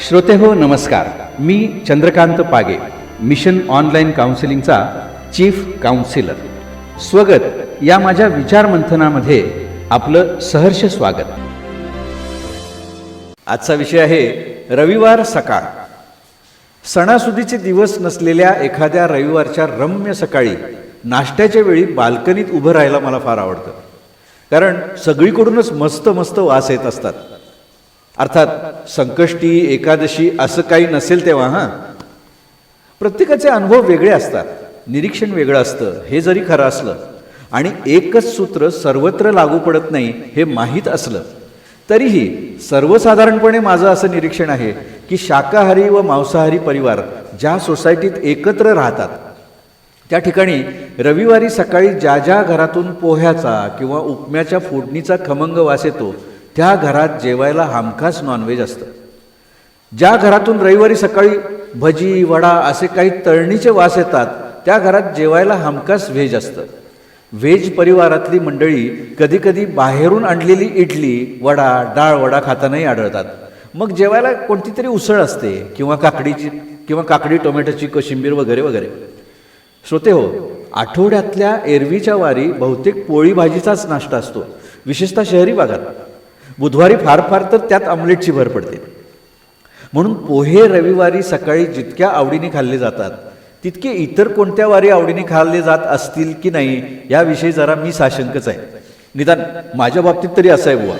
श्रोते हो नमस्कार. मी चंद्रकांत पागे मिशन ऑनलाईन काउन्सिलिंगचा चीफ काउन्सिलर. स्वगत. या माझ्या विचारमंथनामध्ये आपलं सहर्ष स्वागत. आजचा विषय आहे रविवार सकाळ. सणासुदीचे दिवस नसलेल्या एखाद्या रविवारच्या रम्य सकाळी नाश्त्याच्या वेळी बाल्कनीत उभं राहायला मला फार आवडतं. कारण सगळीकडूनच मस्त मस्त वास येत असतात. अर्थात संकष्टी एकादशी असं काही नसेल तेव्हा हां? प्रत्येकाचे अनुभव वेगळे असतात. निरीक्षण वेगळं असतं. हे जरी खरं असलं आणि एकच सूत्र सर्वत्र लागू पडत नाही हे माहीत असलं तरीही सर्वसाधारणपणे माझं असं निरीक्षण आहे की शाकाहारी व मांसाहारी परिवार ज्या सोसायटीत एकत्र राहतात त्या ठिकाणी रविवारी सकाळी ज्या ज्या घरातून पोह्याचा किंवा उपम्याच्या फोडणीचा खमंग वास येतो त्या घरात जेवायला हमखास नॉनव्हेज असतं. ज्या घरातून रविवारी सकाळी भजी वडा असे काही तळणीचे वास येतात त्या घरात जेवायला हमखास व्हेज असतं. व्हेज परिवारातली मंडळी कधीकधी बाहेरून आणलेली इडली वडा डाळ वडा खातानाही आढळतात. मग जेवायला कोणती तरी उसळ असते किंवा काकडीची किंवा काकडी टोमॅटोची कोशिंबीर वगैरे वगैरे. श्रोते हो आठवड्यातल्या एरवीच्या वारी बहुतेक पोळी भाजीचाच नाश्ता असतो. विशेषतः शहरी भागात. बुधवारी फार फार तर त्यात आमलेटची भर पडते. म्हणून पोहे रविवारी सकाळी जितक्या आवडीने खाल्ले जातात तितके इतर कोणत्या वारी आवडीने खाल्ले जात असतील की नाही याविषयी जरा मी साशंकच आहे. निदान माझ्या बाबतीत तरी असं आहे बुवा.